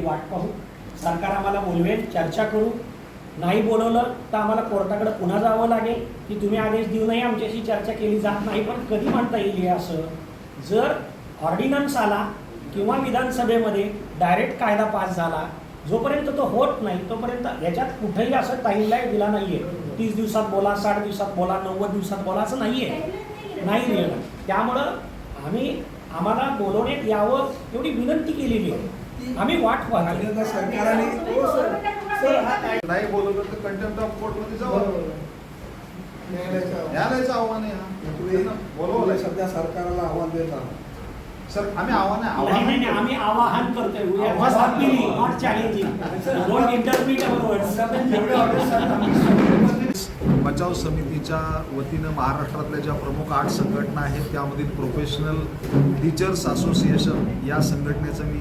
आदेशाची वाट पाहू. सरकार आम्हाला बोलवेल चर्चा करू. नाही बोलवलं तर आम्हाला कोर्टाकडे पुन्हा जावं लागेल. की तुम्ही आदेश देऊनही आमच्याशी चर्चा केली जात नाही. पण कधी म्हणता येईल असं? जर ऑर्डिनन्स आला किंवा विधानसभेमध्ये डायरेक्ट कायदा पास झाला जोपर्यंत तो होत नाही तोपर्यंत याच्यात कुठेही असं टाईमलाईन दिला नाहीये. तीस दिवसात बोला साठ दिवसात बोला नव्वद दिवसात बोला असं नाहीये. नाही दिलेलं त्यामुळं आम्ही आम्हाला बोलवण्यात यावं एवढी विनंती केलेली आहे. आम्ही वाट पाहतो सरकारने हो हा नाही बोलवलं तर कंटेम्प्ट ऑफ कोर्टमध्ये जाऊ. न्यायालयाचं आव्हान आहे हा. तुम्ही बोलवलं सध्या सरकारला आव्हान देत आहात सर आम्ही आव्हान आव्हान आम्ही आवाहन करतोय बचाव समितीच्या वतीनं महाराष्ट्रातल्या ज्या प्रमुख आठ संघटना आहेत त्यामधील प्रोफेशनल टीचर्स असोसिएशन या संघटनेचं मी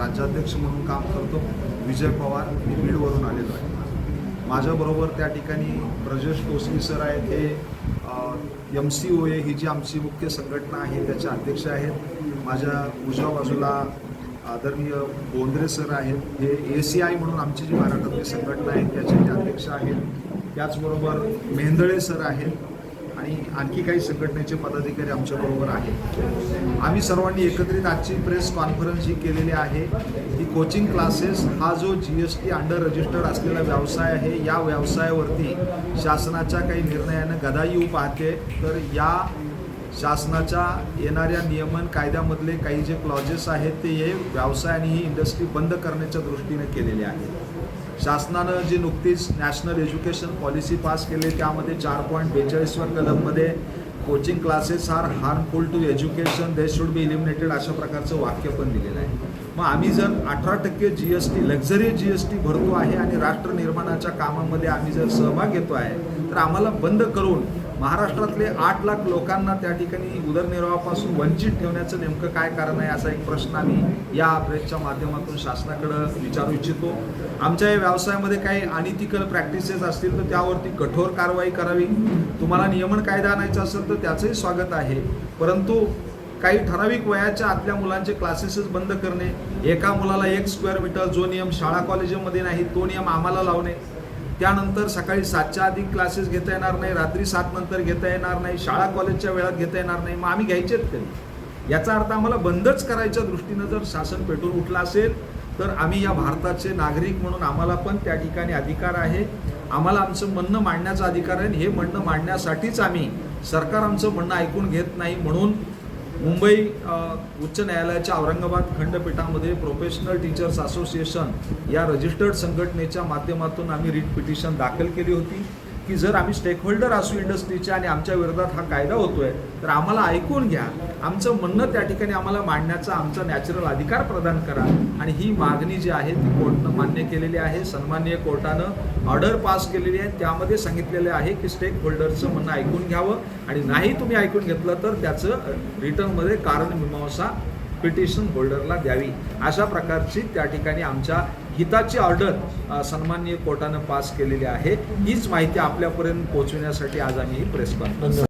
राज्याध्यक्ष म्हणून काम करतो विजय पवार मी बीडवरून आलेलो आहे. माझ्याबरोबर त्या ठिकाणी ब्रजेश टोसली सर आहेत हे एम सी ओ ए ही जी आमची मुख्य संघटना आहे त्याचे अध्यक्ष आहेत. माझ्या उजव्या बाजूला आदरणीय बोंद्रे सर आहेत हे ए सी आय म्हणून आमची जी महाराष्ट्रातली संघटना आहे त्याचे ते अध्यक्ष आहेत. त्याचबरोबर मेंदळे सर आहेत आणि आणखी काही संघटनेचे पदाधिकारी आमच्याबरोबर आहेत. आम्ही सर्वांनी एकत्रित आजची प्रेस कॉन्फरन्स जी केलेली आहे की कोचिंग क्लासेस हा जो G S T under registered असलेला व्यवसाय आहे या व्यवसायावरती शासनाच्या काही निर्णयानं गदा येऊ पाहते. तर या शासनाच्या येणाऱ्या नियमन कायद्यामधले काही जे क्लॉजेस आहेत ते हे व्यवसाय आणि ही इंडस्ट्री बंद करण्याच्या दृष्टीने केलेले आहेत. शासनानं जी नुकतीच नॅशनल एज्युकेशन पॉलिसी पास केली त्यामध्ये चार पॉईंट बेचाळीसव्या कलममध्ये coaching classes are harmful to education they should be eliminated अशा प्रकारचं वाक्य पण दिलेलं आहे. मग आम्ही जर अठरा टक्के G S T luxury G S T भरतो आहे आणि राष्ट्र निर्माणाच्या कामामध्ये आम्ही जर सहभाग घेतो आहे तर आम्हाला बंद करून महाराष्ट्रातले आठ लाख लोकांना त्या ठिकाणी उदरनिर्वाहापासून वंचित ठेवण्याचं नेमकं काय कारण आहे असा एक प्रश्न आम्ही या प्रेसच्या माध्यमातून शासनाकडं विचारू इच्छितो. आमच्या या व्यवसायामध्ये काही अनिथिकल प्रॅक्टिसेस असतील तर त्यावरती कठोर कारवाई करावी. तुम्हाला नियमन कायदा आणायचा असेल तर त्याचंही स्वागत आहे. परंतु काही ठराविक वयाच्या आतल्या मुलांचे क्लासेसेस बंद करणे एका मुलाला एक स्क्वेअर मीटर जो नियम शाळा कॉलेजमध्ये नाही तो नियम आम्हाला लावणे त्यानंतर सकाळी सातच्या आधी क्लासेस घेता येणार नाही रात्री सात नंतर घेता येणार नाही शाळा कॉलेजच्या वेळात घेता येणार नाही. मग आम्ही घ्यायचेच कधी? याचा अर्थ आम्हाला बंदच करायच्या दृष्टीनं जर शासन पेटून उठलं असेल तर आम्ही या भारताचे नागरिक म्हणून आम्हाला पण त्या ठिकाणी अधिकार आहे. आम्हाला आमचं म्हणणं मांडण्याचा अधिकार आहे आणि हे म्हणणं मांडण्यासाठीच आम्ही सरकार आमचं म्हणणं ऐकून घेत नाही म्हणून मुंबई उच्च न्यायालयाच्या औरंगाबाद खंडपीठामध्ये प्रोफेशनल टीचर्स असोसिएशन या रजिस्टर्ड संघटनेच्या माध्यमातून आम्ही रिट पिटिशन दाखल केली होती. की जर आम्ही स्टेकहोल्डर असू इंडस्ट्रीच्या आणि आमच्या विरोधात हा कायदा होतोय तर आम्हाला ऐकून घ्या. आमचं म्हणणं त्या ठिकाणी आम्हाला मांडण्याचा आमचा नॅचरल अधिकार प्रदान करा. आणि ही मागणी जी आहे ती कोर्टनं मान्य केलेली आहे. सन्माननीय कोर्टानं ऑर्डर पास केलेली आहे. त्यामध्ये सांगितलेले आहे की स्टेक होल्डरचं म्हणणं ऐकून घ्यावं. आणि नाही तुम्ही ऐकून घेतलं तर त्याचं रिटर्नमध्ये कारण मीमांसा पिटिशन होल्डरला द्यावी. अशा प्रकारची त्या ठिकाणी आमच्या हिताची ऑर्डर सन्माननीय कोर्टानं पास केलेली आहे. हीच माहिती आपल्यापर्यंत पोहोचविण्यासाठी आज आम्ही ही प्रेस कॉन्फरन्स